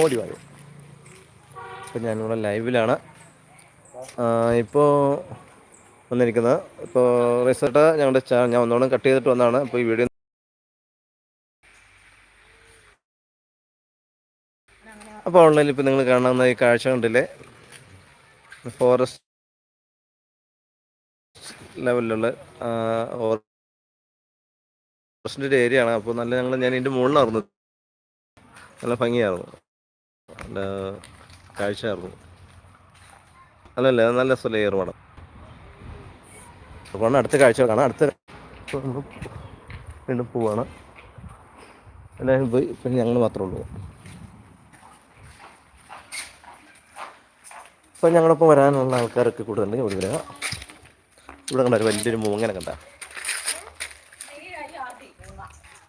ഓടി വായോ. ഇപ്പം ഞാനിവിടെ ലൈവിലാണ്. ഇപ്പോൾ വന്നിരിക്കുന്നത്. ഇപ്പോൾ റിസൾട്ട് ഞങ്ങളുടെ ചാ ഞാൻ ഒന്നോളം കട്ട് ചെയ്തിട്ട് വന്നതാണ് ഇപ്പോൾ ഈ വീഡിയോ അപ്പോൾ ഓൺലൈനിൽ ഇപ്പോൾ നിങ്ങൾ കാണുന്ന ഈ കാഴ്ച കണ്ടില്ലേ? ഫോറസ്റ്റ് ലെവലിലുള്ള ഫോറസ്റ്റിന്റെ ഏരിയ ആണ് അപ്പോൾ നല്ല ഞങ്ങൾ ഞാൻ ഇതിന്റെ മുകളിലായിരുന്നു. നല്ല ഭംഗിയായിരുന്നു. കാഴ്ചയായിരുന്നു അല്ലല്ല നല്ല സ്ഥലം ഏറുമാടം അപ്പോൾ അടുത്ത കാഴ്ച കാണാം. അടുത്ത വീണ്ടും പോവാണ്. എല്ലാവരും പോയി പിന്നെ ഞങ്ങൾ മാത്രമേ ഉള്ളൂ. ഇപ്പം ഞങ്ങളൊപ്പം വരാനുള്ള ആൾക്കാരൊക്കെ കൂടുതലുണ്ടെങ്കിൽ ഇവിടെ വരിക ഇവിടെ കണ്ട ഒരു വലിയൊരു മൂങ്ങനെ കണ്ട.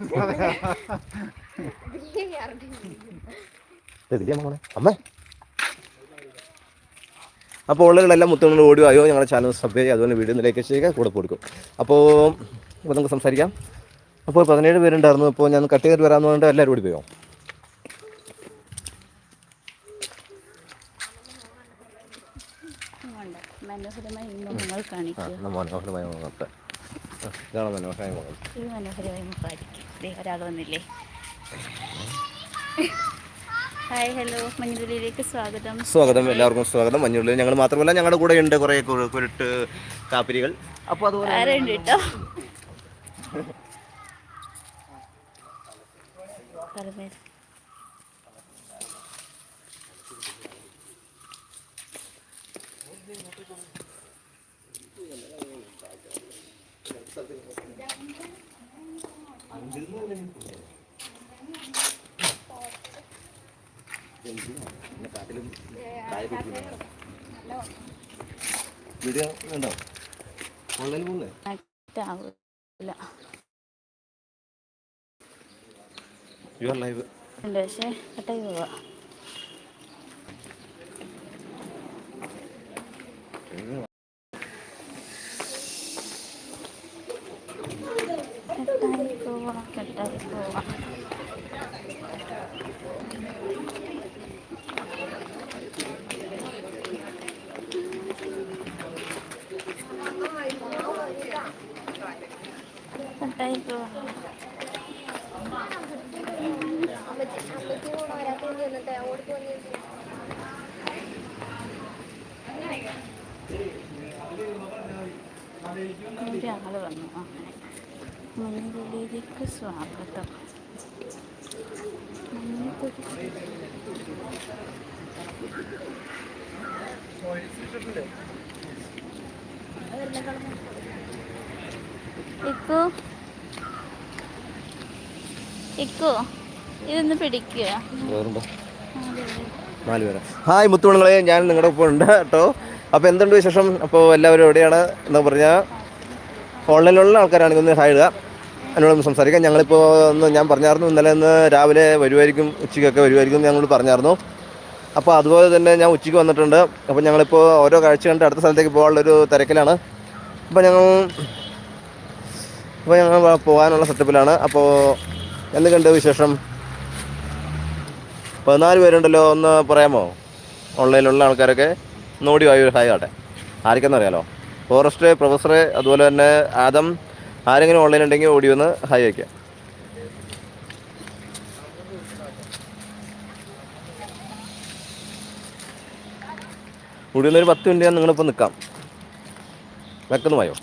അമ്മേ. അപ്പോൾ ഉള്ളവരെല്ലാം മുത്തുകൊണ്ട് ഓടി ആയോ ഞങ്ങളുടെ ചാനൽ സബ് ചെയ്യുക അതുപോലെ വീഡിയോ ലൈക്ക് ചെയ്യുക കൂടെ കൊടുക്കും അപ്പോൾ ഇപ്പോൾ നമുക്ക് സംസാരിക്കാം. അപ്പോൾ പതിനേഴ് പേരുണ്ടായിരുന്നു. ഇപ്പോൾ ഞാൻ കട്ട് ചെയ്തിട്ട് വരാമെന്ന് പറഞ്ഞിട്ട് എല്ലാവരും കൂടി പോയോ? മനോഹരമായി മുഖത്ത് ഇതാണ് മനോഹരമായ മുഖം ഈ മനോഹരമായി മുഖമായിരിക്കും ദേ ഒരാൾ വന്നില്ലേ? Hi hello. മഞ്ഞുരുളിയിലേക്ക് സ്വാഗതം. സ്വാഗതം എല്ലാവർക്കും സ്വാഗതം. മഞ്ഞുള്ളിൽ ഞങ്ങൾ മാത്രമല്ല ഞങ്ങളുടെ കൂടെ ഉണ്ട് കുറേ കുരുട്ട് കാപ്പിരികൾ. അപ്പോൾ അതുപോലെ കേട്ടോ? പരമേൽ വീഡിയോ ഉണ്ടോ ഓൺലൈനിൽ പോകുന്നേ യു ആർ ലൈവ് ഉണ്ട് പക്ഷേ കട്ടായി പോവാ കട്ടായി പോവാ പോവാ ഒരാൾ വന്നു അങ്ങനെ മഞ്ഞുള്ളിയിലേക്ക് സ്വാഗതം ഇക്കു ഇക്കു ഇതൊന്ന് പിടിക്കുക ഹായ് മുത്തുമണങ്ങളെ ഞാൻ നിങ്ങളുടെ ഒപ്പം ഉണ്ട് കേട്ടോ. അപ്പോൾ എന്തുണ്ട് വിശേഷം? അപ്പോൾ എല്ലാവരും എവിടെയാണ് എന്ന് പറഞ്ഞാൽ ഓൺലൈനിലുള്ള ആൾക്കാരാണെങ്കിൽ ഒന്ന് ഹായ് ഇടുക. എന്നോടൊന്ന് സംസാരിക്കാം. ഞങ്ങളിപ്പോൾ ഒന്ന് ഞാൻ പറഞ്ഞായിരുന്നു ഇന്നലെ ഒന്ന് രാവിലെ വരുമായിരിക്കും ഉച്ചയ്ക്കൊക്കെ വരുമായിരിക്കും ഞങ്ങൾ പറഞ്ഞായിരുന്നു. അപ്പോൾ അതുപോലെ തന്നെ ഞാൻ ഉച്ചയ്ക്ക് വന്നിട്ടുണ്ട്. അപ്പോൾ ഞങ്ങളിപ്പോൾ ഓരോ കാഴ്ച കണ്ട് അടുത്ത സ്ഥലത്തേക്ക് പോകാനുള്ളൊരു തിരക്കിലാണ്. അപ്പോൾ ഞങ്ങൾ അപ്പോൾ ഞങ്ങൾ പോകാനുള്ള സെറ്റപ്പിലാണ് അപ്പോൾ എന്തൊക്കെയുണ്ട് വിശേഷം? പതിനാല് പേരുണ്ടല്ലോ ഒന്ന് പറയാമോ? ഓൺലൈനിലുള്ള ആൾക്കാരൊക്കെ നോടി വായു ഹായ് ആട്ടെ ആർക്കെന്ന് അറിയാലോ? ഫോറസ്റ്റ് പ്രൊഫസർ അതുപോലെ തന്നെ ആദം ആരെങ്കിലും ഓൺലൈൻ ഉണ്ടെങ്കിൽ ഓടി വന്ന് ഹായ് വയ്ക്കാം ഓടി വന്നൊരു പത്ത് മിനിറ്റ് ഞാൻ നിങ്ങളിപ്പോൾ നിൽക്കാം വെക്കുന്നു പോയോ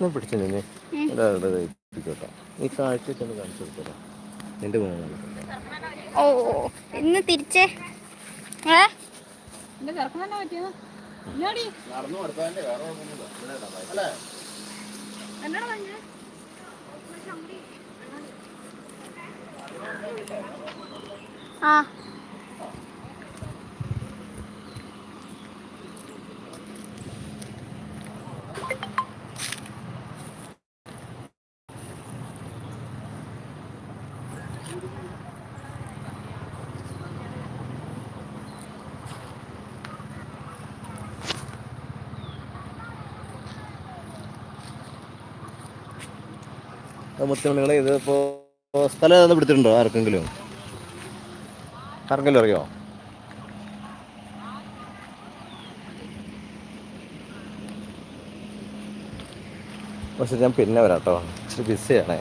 ഞാൻ പിടിച്ചു നിന്നെ. ഈ കാഴ്ചയൊക്കെ ഒന്ന് കാണിച്ചു കൊടുത്തോ നിന്റെ മോനെ ഓ ഇന്ന് തിരിച്ചേ. ഏ? ആ. മുത്തുമണികളെ ഇതിപ്പോൾ സ്ഥലം ഏതാണ് പിടിച്ചിട്ടുണ്ടോ ആർക്കെങ്കിലും? ആർക്കെങ്കിലും അറിയോ? പക്ഷെ ഞാൻ പിന്നെ വരാം കേട്ടോ ഇച്ചിരി ബിസിയാണേ